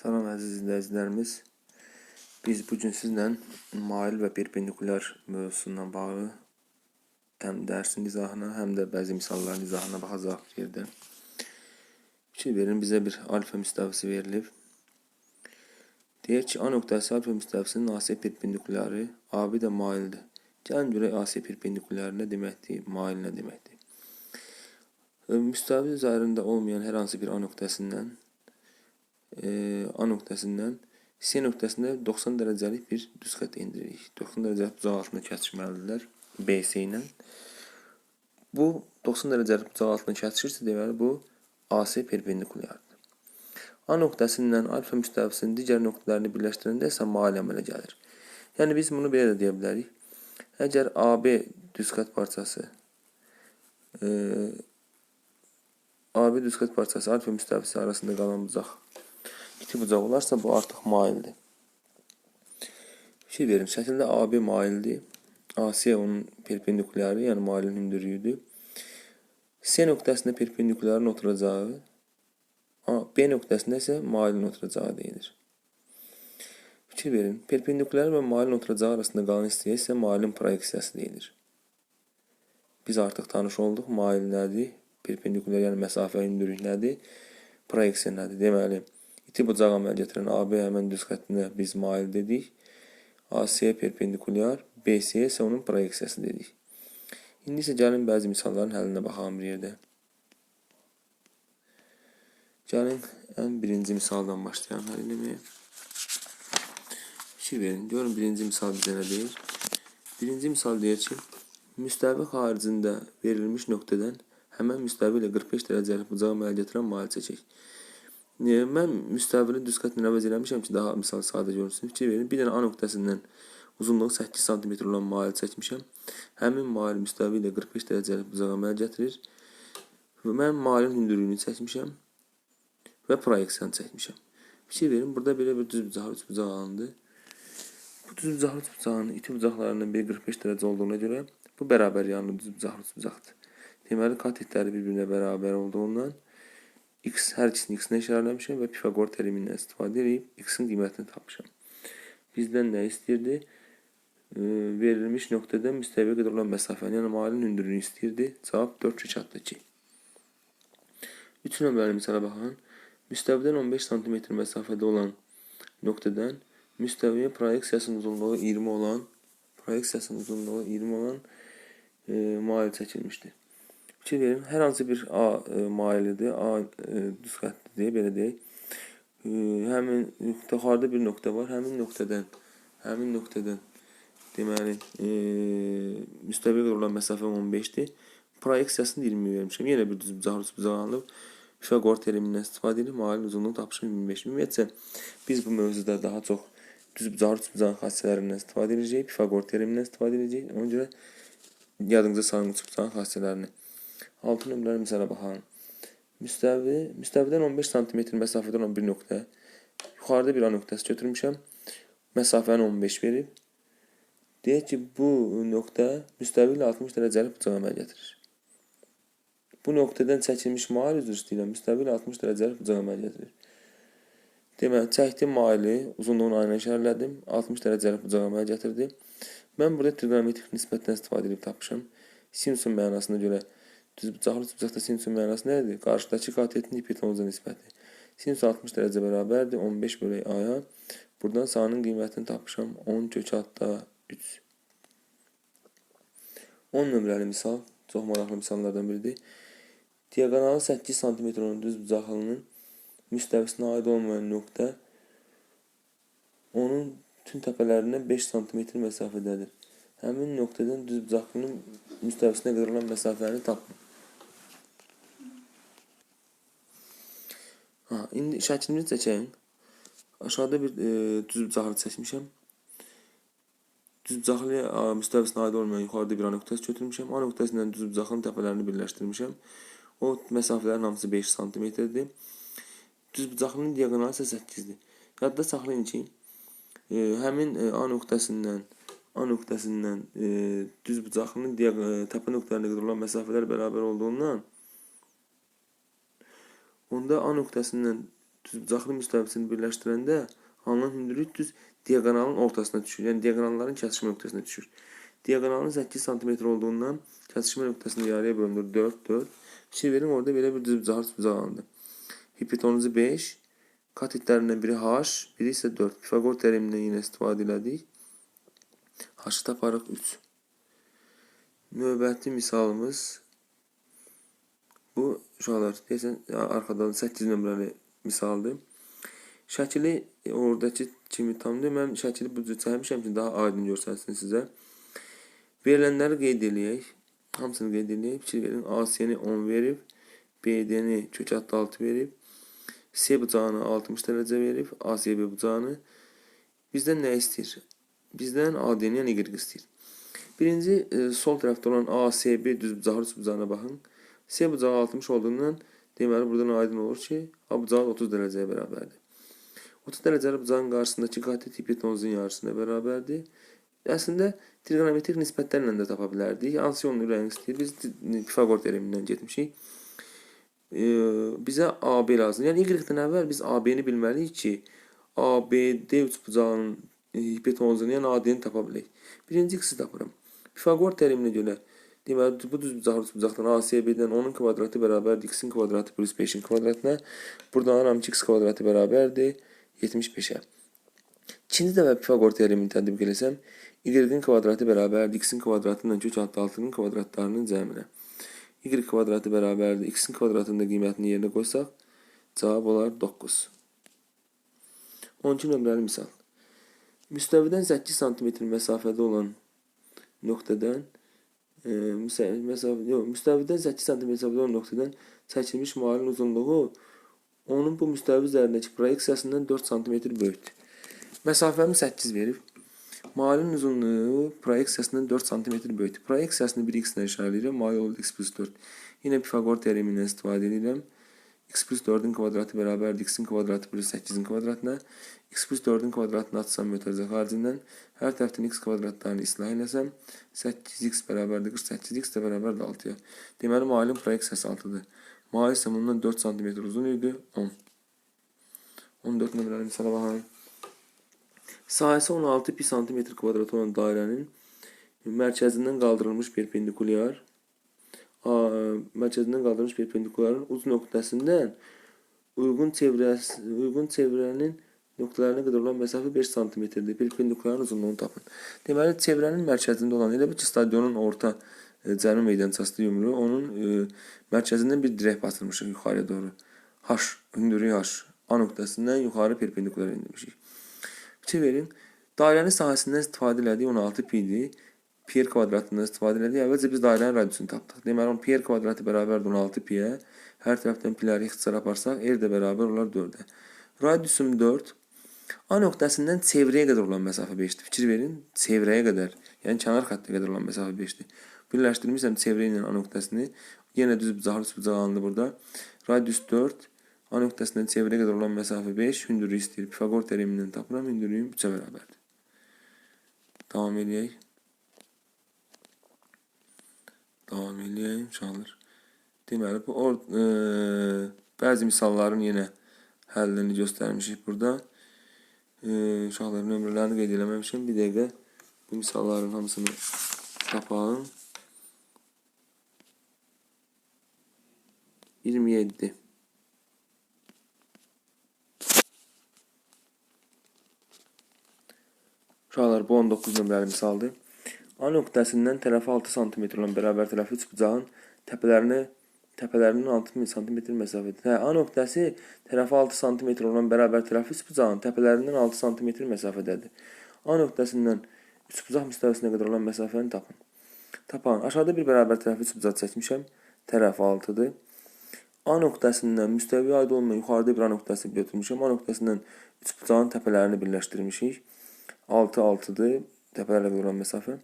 Salam əziz izləyicilərimiz. Biz bu gün sizlə mail və perpendikulyar mövzusundan bağlı həm dərsin izahına, həm də bəzi misalların izahına baxacaq bir yerdə. Fikir verin, bizə bir alfa müstəvisi verilib. Deyir ki, A nöqtəsi alfa müstəvisinin AC perpendikulyarı AB də maildir. Gəlin görək AC perpendikulyarı nə deməkdir, mail nə deməkdir. E, Müstəvi üzərində olmayan hər hansı bir A nöqtəsindən e, A nöqtəsindən C nöqtəsinə 90 dərəcəlik bir düz xətt endiririk. 90 dərəcəlik bucaq altında kəsişməlidirlər BC ilə. Bu 90 dərəcəlik bucaq altında kəsişirsə, deməli bu AC perpendikulyardır. A nöqtəsindən alfa müstəvisinin digər nöqtələrini birləşdirəndə isə mail əmələ gəlir. Yəni biz bunu belə də deyə bilərik. Əgər AB düz xətt parçası e, AB düz xətt parçası alfa müstəvisi arasında qalan bucaq iki bucaq olarsa bu artıq maildir. Fikir verin, şəkildə AB maildir. AC onun perpendikulyarı, yəni mailin hündürlüyüdür. C nöqtəsində perpendikulyarın oturacağı, B nöqtəsində isə mailin oturacağı deyilir. Fikir verin, perpendikulyar və mailin oturacağı arasında qalan hissəyə isə mailin proyeksiyası deyilir. Biz artıq tanış olduq, mail nədir, perpendikulyar yəni məsafə hündürlük nədir, proyeksiya nədir. Deməli, iti bucaq əməl gətirən AB həmən düz xəttinə biz mail dedik. AC perpendikulyar, BC isə onun proyeksiyası dedik. İndi isə gəlin bəzi misalların həllinə baxalım bir yerdə. Gəlin ən birinci misaldan başlayalım həll etməyə. Fikir verin, görün birinci misal bizə nə deyir? Birinci misal deyir ki, müstəvi xaricində verilmiş nöqtədən həmən müstəvi ilə 45 dərəcəlik əmələ gətirən mail çəkək. Mən müstəvini düz xətlə əvəz eləmişəm ki, daha misal sadə görünsün. Fikir verin, bir dənə A nöqtəsindən uzunluğu 8 sm olan mail çəkmişəm. Həmin mail müstəvi ilə 45 dərəcəlik bucağı əmələ gətirir. Və mən mailin hündürlüyünü çəkmişəm və proyeksiyanı çəkmişəm. Fikir verin, burada belə bir düz bucaq, üç bucaq alındı. Bu düz bucaqlı üç bucağın iti bucaqlarının biri 45 dərəcə olduğuna görə bu bərabər yanlı düz bucaqlı üç bucaqdır. Deməli, katetləri bir-birinə bərabər olduğundan x hər ikisini x-nə işarələmişəm və Pifaqor terimindən istifadə edib x-in qiymətini tapmışam. Bizdən nə istəyirdi? E, verilmiş nöqtədən müstəviyə qədər olan məsafəni, yəni mailin hündürlüyünü istəyirdi. Cavab 4 kağıtdır ki. 3 nömrəli misala baxın. Müstəvidən 15 sm məsafədə olan nöqtədən müstəviyə proyeksiyasının uzunluğu 20 olan proyeksiyasının uzunluğu 20 olan e, mail çəkilmişdir. Verin, hər hansı bir A e, mailidir, A e, düz xəttdir deyə belə deyək. E, həmin bir nöqtə var, həmin nöqtədən, həmin nöqtədən deməli, e, müstəviyə qədər olan məsafə 15-dir. Proyeksiyasını 20 vermişəm. Yenə bir düz bucaq, düz bucaq alınıb. Pifaqor terimindən istifadə edib mailin uzunluğunu tapmışam 25. Ümumiyyətcə biz bu mövzuda daha çox düz bucaq, düz bucağın xassələrindən istifadə edəcəyik, Pifaqor terimindən istifadə edəcəyik. Ona görə yadınıza salın düz bucağın xassələrini. 6 nömrəli misalə baxalım. Müstəvi, müstəvidən 15 sm məsafədə olan bir nöqtə. Yuxarıda bir A nöqtəsi götürmüşəm. Məsafəni 15 verib. Deyək ki, bu nöqtə müstəvi ilə 60 dərəcəlik bucaq əməl gətirir. Bu nöqtədən çəkilmiş mail üzr istəyirəm. Müstəvi ilə 60 dərəcəlik bucaq əməl gətirir. Deməli, çəkdim maili, uzunluğunu ayna işarələdim. 60 dərəcəlik bucaq əməl gətirdi. Mən burada trigonometrik nisbətdən istifadə edib tapmışam. Sinüsün mənasına görə düz bucaqlı düz bucaqda sinüsün mənası nədir? Qarşıdakı katetin hipotenuza nisbəti. Sinüs 60 dərəcə bərabərdir 15 bölək a-ya. Buradan sağının qiymətini tapmışam 10 kök altda 3. 10 nömrəli misal, çox maraqlı misallardan biridir. Diaqonalı 8 sm olan düz bucaqlının müstəvisinə aid olmayan nöqtə onun tüm təpələrindən 5 sm məsafədədir. Həmin nöqtədən düz bucaqlının müstəvisinə qədər olan məsafəni tapın. Şəklimizi çəkək. Aşağıda bir e, düz bucaqlı çəkmişəm. Düz bucaqlıya a, müstəvisinə aid olmayan yuxarıda bir A nöqtəsi götürmüşəm. A nöqtəsi ilə düz bucaqlının təpələrini birləşdirmişəm. O məsafələrin hamısı 5 sm-dir. Düz bucaqlının diaqonalı isə 8-dir. Yadda saxlayın ki, e, həmin e, A A nöqtəsindən e, düz bucaqlının e, təpə nöqtələrinə qədər olan məsafələr bərabər olduğundan onda A nöqtəsindən düzbucaqlı müstəvisini birləşdirəndə alınan hündürlük düz diaqonalın ortasına düşür. Yəni diaqonalların kəsişmə nöqtəsinə düşür. Diaqonalın 8 sm olduğundan kəsişmə nöqtəsini yarıya bölünür 4 4. Fikir verin orada belə bir düzbucaq alındı. Hipotenuzu 5, katitlərindən biri h, biri isə 4. Pifagor terimindən yenə istifadə elədik. H-ı taparıq 3. Növbəti misalımız bu uşaqlar deyəsən arxadan 8 nömrəli misaldır. Şəkili oradakı kimi tam deyil. Mən şəkili bu cür çəkmişəm ki, daha aydın görsənsin sizə. Verilənləri qeyd eləyək. Hamısını qeyd eləyək. Fikir verin. AC-ni 10 verib, BD-ni kök 6 verib, C bucağını 60 dərəcə verib, ACB bucağını bizdən nə istəyir? Bizdən AD-ni yəni Y istəyir. Birinci e, sol tərəfdə olan ACB düz bucağı bucağına baxın. C bucağı 60 olduğundan deməli buradan aydın olur ki, A bucağı 30 dərəcəyə bərabərdir. 30 dərəcəli bucağın qarşısındakı qatet hipotenuzun yarısına bərabərdir. Əslində trigonometrik nisbətlərlə də tapa bilərdik. Hansı yolunu ürəyiniz istəyir? Biz Pifagor terimindən getmişik. E, bizə AB lazım. Yəni Y-dən əvvəl biz AB-ni bilməliyik ki, ABD üçbucağının hipotenuzunu, yəni AD-ni tapa bilək. Birinci x-i tapıram. Pifagor teriminə görə deməli bu düz bucaq bucaqdan ACB-dən 10-un kvadratı bərabərdir x-in kvadratı plus 5-in kvadratına. Buradan alıram ki, x kvadratı bərabərdir 75-ə. İkinci dəfə Pifagor terimini tətbiq etsəm, y-in kvadratı bərabərdir x-in kvadratı ilə kök altı 6-nın kvadratlarının cəminə. y kvadratı bərabərdir x-in kvadratının da qiymətini yerinə qoysaq, cavab olar 9. 12 nömrəli misal. Müstəvidən 8 sm məsafədə olan nöqtədən e, məsafə müstəvidən 8 sm olan nöqtədən çəkilmiş mailin uzunluğu onun bu müstəvi üzərindəki proyeksiyasından 4 sm böyükdür. Məsafəmi 8 verib. Mailin uzunluğu proyeksiyasından 4 sm böyükdür. Proyeksiyasını 1x ilə işarələyirəm. Mail olur x plus 4. Yine Pifagor terimindən istifadə edirəm. x plus 4-ün kvadratı bərabərdir x-in kvadratı plus 8-in kvadratına. X plus 4-ün kvadratını atsam mötərizə xaricindən hər tərəfdən x kvadratlarını islah eləsəm 8x bərabərdir 48x də bərabərdir 6-ya. Deməli proyeksiyası 6-dır. Mail isə bundan 4 cm uzun idi 10. 14 nömrəli misala baxalım. Sahəsi 16 pi santimetr kvadrat olan dairənin mərkəzindən qaldırılmış perpendikulyar mərkəzindən qaldırılmış perpendikulyarın uc nöqtəsindən uyğun çevrəsi uyğun çevrənin nöqtələrinə qədər olan məsafə 5 sm-dir. Perpendikulyarın uzunluğunu tapın. Deməli çevrənin mərkəzində olan elə bil ki, stadionun orta e, cəmi meydançası onun e, mərkəzindən bir dirək basılmışıq yuxarıya doğru. H, hündürlüyü H. A nöqtəsindən yuxarı perpendikulyar endirmişik. Fikir verin. Dairənin sahəsindən istifadə elədiyi 16 pi-dir. Pi kvadratından istifadə elədik. Əvvəlcə biz dairənin radiusunu tapdıq. Deməli, pi kvadratı bərabərdir 16 pi-yə. Hər tərəfdən pi-ləri ixtisara aparsaq, r də bərabər olar 4-ə. Radiusum 4. A nöqtəsindən çevrəyə qədər olan məsafə 5-dir. Fikir verin, çevrəyə qədər, yəni kənar xəttə qədər olan məsafə 5-dir. Birləşdirmişəm çevrə ilə A nöqtəsini. Yenə düz düz bucaq alındı burada. Radius 4. A nöqtəsindən çevrəyə qədər olan məsafə 5, hündürlük istəyir. Pifagor terimindən tapıram, hündürlüyüm 3-ə bərabərdir. Davam edək. Davam edeyim uşaqlar. Deməli bu or e, bəzi misalların yenə həllini göstərmişik burada. Uşaqların nömrələrini qeyd eləməmişəm. Bir dəqiqə bu misalların hamısını tapalım. 27 Uşaqlar bu 19 nömrəli misaldır. A nöqtəsindən tərəfi 6 sm olan bərabər tərəfi üç bucağın təpələrini təpələrinin 6 sm məsafədə. Hə, A nöqtəsi tərəfi 6 sm olan bərabər tərəfi üç bucağın təpələrindən 6 sm məsafədədir. A nöqtəsindən üç bucaq müstəvisinə qədər olan məsafəni tapın. Tapan. Aşağıda bir bərabər tərəfi üç bucaq çəkmişəm. Tərəf 6-dır. A nöqtəsindən müstəviyə aid olmayan yuxarıda bir A nöqtəsi götürmüşəm. A nöqtəsindən üç bucağın təpələrini birləşdirmişik. 6 6-dır. Təpələrlə olan məsafə.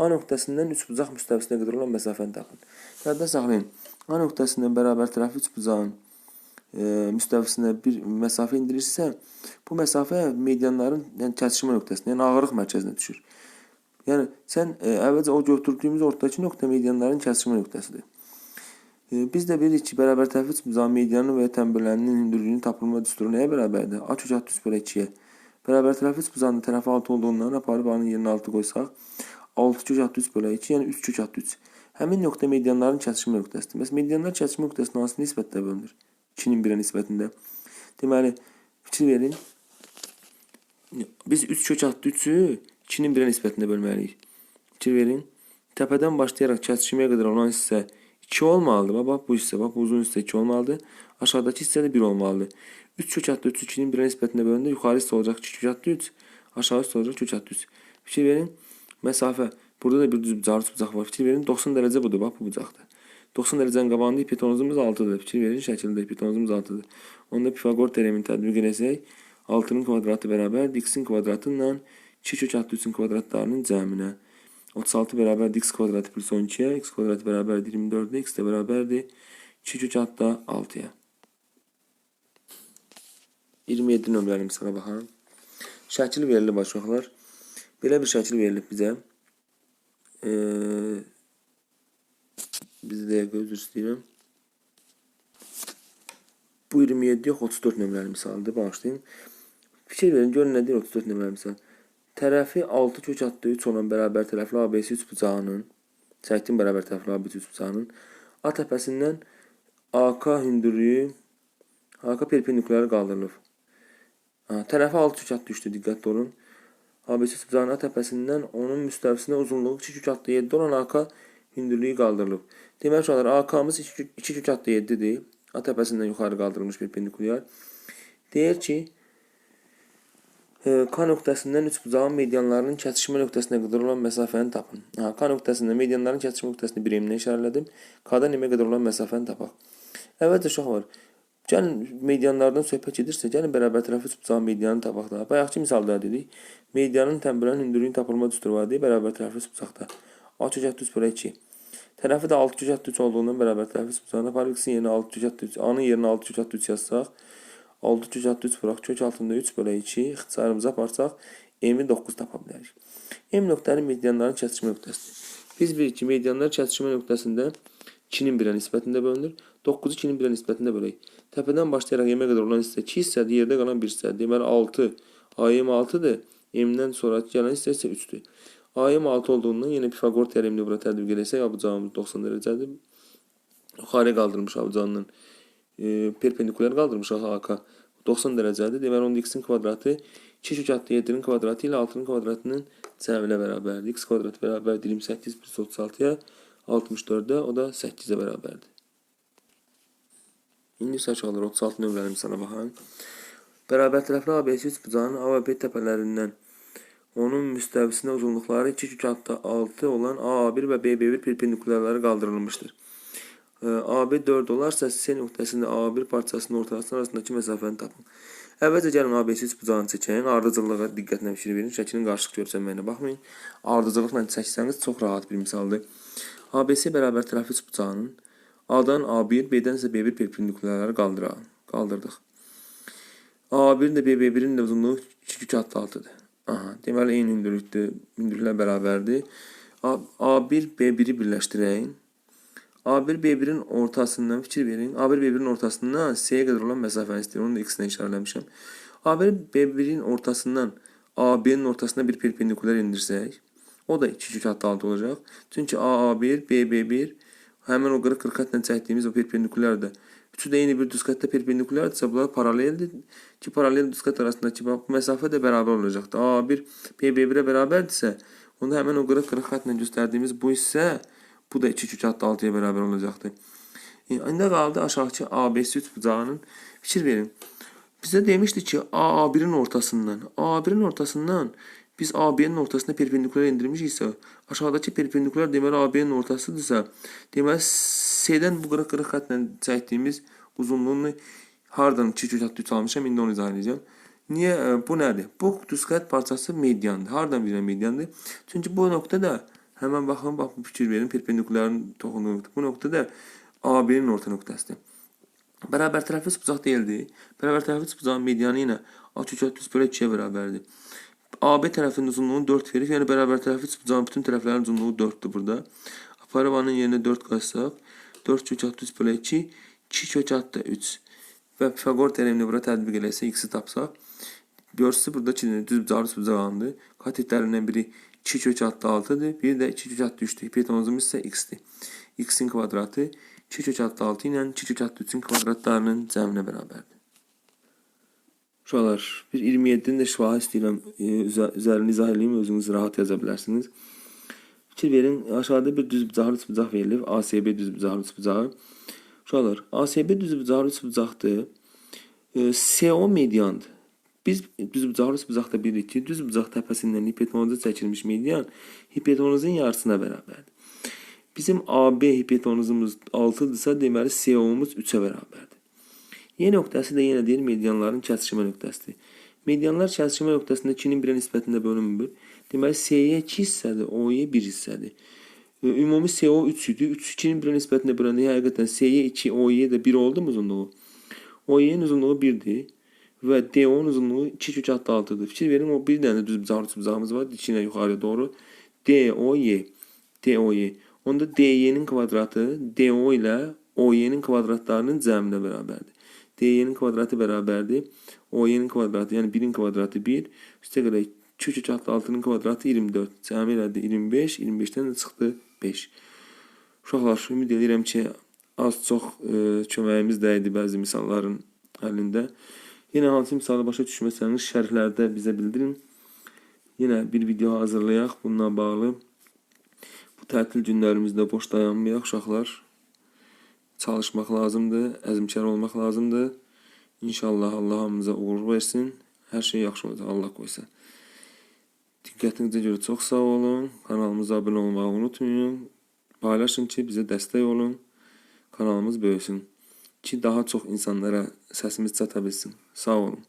A nöqtəsindən üç bucaq müstəvisinə qədər olan məsafəni tapın. Yadda saxlayın. A nöqtəsindən bərabər tərəfi üç bucağın e, müstəvisinə bir məsafə indirirsə, bu məsafə medianların yəni kəsişmə nöqtəsinə, yəni ağırlıq mərkəzinə düşür. Yəni sən e, əvvəlcə o götürdüyümüz ortadakı nöqtə medianların kəsişmə nöqtəsidir. E, Biz de bilirik ki, bərabər tərəfi üçbucağın medianı və tənbirlərinin hündürlüyünün tapılma düsturu nəyə bərabərdir? A kök 60 bölü 2-yə. Bərabər tərəfi üçbucağının tərəfi 6 olduğundan aparıb A-nın yerinə 6 qoysaq, 6 kök 63 bölü 2, yəni 3 kök 63. Həmin nöqtə medianların kəsişmə nöqtəsidir. Bəs medianlar kəsişmə nöqtəsində hansı nisbətdə bölünür? 2-nin 1-ə nisbətində. Deməli, fikir verin. Biz 3 kök 63-ü 2-nin 1-ə nisbətində bölməliyik. Fikir verin. Təpədən başlayaraq kəsişməyə qədər olan hissə 2 olmalıdır. Bax, bu hissə, bax bu uzun hissə 2 olmalıdır. Aşağıdakı hissə də 1 olmalıdır. 3 kök 63 2-nin 1-ə nisbətində bölündə yuxarı hissə olacaq 2 kök 63, aşağı hissə olacaq kök 63. Fikir verin. Məsafə. Burada da bir düz bucaq, bucaq var. Fikir verin. 90 dərəcə budur. Bax bu bucaqdır. 90 dərəcənin qabağında hipotenuzumuz 6-dır. Fikir verin şəkildə hipotenuzumuz 6-dır. Onda Pifagor teoremini tətbiq etsək, 6-nın kvadratı bərabər x-in kvadratı ilə 2 kök 63-ün kvadratlarının cəminə. 36 bərabər x kvadratı plus 12-yə, x kvadratı bərabər 24-də, x də bərabərdir 2 kök hatta 6-ya. 27 nömrəli misala baxaq. Şəkil verilib başlıqlar. Belə bir şəkil verilib bizə. Ee, biz dəqiqə üzr istəyirəm. Bu 27 yox 34 nömrəli misaldır. Bağışlayın. Fikir verin, görün nə deyir 34 nömrəli misal. Tərəfi 6 kök adda 3 olan bərabər tərəfli ABC üçbucağının çəkdim bərabər tərəfli ABC üçbucağının A təpəsindən AK hündürlüyü AK perpendikulyar qaldırılıb. Ha, tərəfi 6 kök adda düşdü, diqqətli olun. ABC üçbucağının A təpəsindən onun müstəvisinə uzunluğu 2 kök adda 7 olan AK hündürlüyü qaldırılıb. Demək uşaqlar AK-mız 2 kök adda 7-dir. A təpəsindən yuxarı qaldırılmış perpendikulyar. Deyir ki, e, K nöqtəsindən üç bucağın medianlarının kəsişmə nöqtəsinə qədər olan məsafəni tapın. Ha, K nöqtəsindən medianların kəsişmə nöqtəsini bir eminə işarələdim. K-dan emə qədər olan məsafəni tapaq. Əvvəlcə uşaqlar, gəlin medianlardan söhbət gedirsə, gəlin bərabər tərəfi üç bucağın medianını tapaq da. Bayaqki misalda dedik, medianın tənbirlərin hündürlüyünün tapılma düsturu bərabər tərəfi üç bucaqda. A kök 63 bölü 2. Tərəfi də 6 kök 63 olduğundan bərabər tərəfi aparıb x-in yerinə 6 kök 63, A-nın yerinə 6 kök 63 yazsaq, 6 kök 63 bıraq kök altında 3 bölü 2 ixtisarımıza aparsaq m-i 9 tapa bilərik. M nöqtənin medianların kəsişmə nöqtəsidir. Biz bilirik ki, medianlar kəsişmə nöqtəsində 2-nin 1-ə nisbətində bölünür. 9-u 2-nin 1-ə nisbətində bölək. Təpədən başlayaraq m-ə qədər olan hissə 2 hissədir, yerdə qalan 1 hissədir. Deməli 6 AM 6-dır. M-dən sonra gələn hissə isə 3-dür. AM 6 olduğundan yenə Pifagor teoremini bura tətbiq etsək, abucağımız 90 dərəcədir. Yuxarı qaldırmış abucağının e, perpendikulyar qaldırmışıq AK 90 dərəcədir. Deməli onda x-in kvadratı 2 kök adda 7-nin kvadratı ilə 6-nın kvadratının cəminə bərabərdir. x kvadratı bərabər 28 plus 36-ya 64-də, o da 8-ə bərabərdir. İndi isə aşağılar 36 nömrəli misala baxın. Bərabər tərəfli ABC üçbucağının A və B təpələrindən onun müstəvisinə uzunluqları 2 kök adda 6 olan A1 və BB1 perpendikulyarları qaldırılmışdır. AB 4 olarsa C nöqtəsində A1 parçasının ortasının arasındakı məsafəni tapın. Əvvəlcə gəlin ABC üçbucağını çəkək. Ardıcıllığa diqqətlə fikir verin. Şəklin qarışıq görsənməyinə baxmayın. Ardıcıllıqla çəksəniz çox rahat bir misaldır. ABC bərabər tərəfi üçbucağının A-dan A1, B-dən isə B1 perpendikulyarları qaldıraq. Qaldırdıq. A1-in də BB1-in də uzunluğu 2 kök 6-dır. Aha, deməli eyni hündürlükdür. Hündürlüklər bərabərdir. A- A1 B1-i birləşdirək. A1 B1-in ortasından fikir verin. A1 B1-in ortasından C-yə qədər olan məsafəni istəyir. Onu da x-ilə işarələmişəm. A1 B1-in ortasından AB-nin ortasına bir perpendikulyar indirsək, o da 2 kök hatta 6 olacaq. Çünki AA1, BB1 həmin o 40 40 ilə çəkdiyimiz o perpendikulyardır. Üçü də eyni bir düzqətdə perpendikulyardırsa, bunlar paraleldir. Ki paralel bax, bu məsafə də bərabər olacaqdır. A1 BB1-ə bərabərdirsə, onda həmin o 40 40 xətlə göstərdiyimiz bu hissə bu da 2 kök hatta 6-ya bərabər olacaqdır. E, İndi qaldı aşağıdakı ABC üçbucağının fikir verin. Bizə demişdi ki, A1-in ortasından, A1-in ortasından biz AB-nin ortasına perpendikulyar indirmişiksə, aşağıdakı perpendikulyar deməli AB-nin ortasıdırsa, deməli C-dən bu 40-40 xətlə çəkdiyimiz uzunluğunu hardan 2 kök hatta 3 almışam, indi onu izah edəcəm. Niyə? E, Bu nədir? Bu düzqət parçası mediandır. Hardan bilirəm mediandır? Çünki bu nöqtədə həmən baxın, bax bu fikir verin, perpendikulyarın toxunduğu. Bu nöqtə də AB-nin orta nöqtəsidir. Bərabər tərəfli bucaq deyildi. Bərabər tərəfli bucağın medianı yenə A kök 60 bölü 2-yə bərabərdir. AB tərəfinin uzunluğunu 4 verir. Yəni bərabər tərəfli bucağın bütün tərəflərinin uzunluğu 4-dür burada. Aparıb A-nın yerinə 4 qoysaq, 4 kök altı 3 bölü 2, 2 kök altı 3. Və Pifagor teoremini bura tətbiq eləsə, x-i tapsaq, görsünüz burada iki dənə düz bucaq üst bucağındır. Katetlərindən biri 2 kök altı 6-dır, biri də 2 kök altı 3-dür. Hipotenuzumuz isə x-dir. x-in kvadratı 2 kök altı 6 ilə 2 kök altı 3-ün kvadratlarının cəminə bərabərdir. Uşaqlar, bir 27-nin də şifahi istəyirəm, e, üzə- üzərini izah edeyim, özünüz rahat yaza bilərsiniz. Fikir verin, aşağıda bir düz bucaqlı üç bucaq verilib, ASB düz bucaqlı üç bucağı. Uşaqlar, ASB düz bucaqlı üç bucaqdır. E, CO mediandır. Biz düz bucaqlı üç bucaqda bilirik ki, düz bucaq təpəsindən hipotenuza çəkilmiş median hipotenuzun yarısına bərabərdir. Bizim AB hipotenuzumuz 6-dırsa, deməli CO-muz 3-ə bərabərdir. Y nöqtəsi də yenə deyir medianların kəsişmə nöqtəsidir. Medianlar kəsişmə nöqtəsində 2-nin 1-ə nisbətində bölünmür. Deməli CY 2 hissədir, OY 1 hissədir. Ümumi CO 3 idi. 3 2-nin 1-ə nisbətində böləndə həqiqətən CY 2, OY də 1 oldu mu uzunluğu? OY'nin uzunluğu 1-dir və DO'nun uzunluğu 2 kök altı 6-dır. Fikir verin, o bir dənə düz bucaq bucağımız var, dikine yuxarıya doğru. DOY, DOY. Onda DY'nin kvadratı DO ilə OY'nin kvadratlarının cəminə bərabərdir. DY'nin kvadratı bərabərdir. OY'nin kvadratı, yəni 1-in kvadratı 1. Üstə görə 2 kök altı 6-nın kvadratı 24. Cəmi elədi 25, 25-dən də çıxdı 5. Uşaqlar, ümid edirəm ki, az çox e, köməyimiz dəydi bəzi misalların əlində. Yenə hansı misalı başa düşməsəniz şərhlərdə bizə bildirin. Yenə bir video hazırlayaq bununla bağlı. Bu tətil günlərimizdə boş dayanmayaq uşaqlar. Çalışmaq lazımdır, əzmkar olmaq lazımdır. İnşallah Allah hamımıza uğur versin. Hər şey yaxşı olacaq Allah qoysa. Diqqətinizə görə çox sağ olun. Kanalımıza abunə olmağı unutmayın. Paylaşın ki, bizə dəstək olun. Kanalımız böyüsün. Ki daha çox insanlara səsimiz çata bilsin. Sağ olun.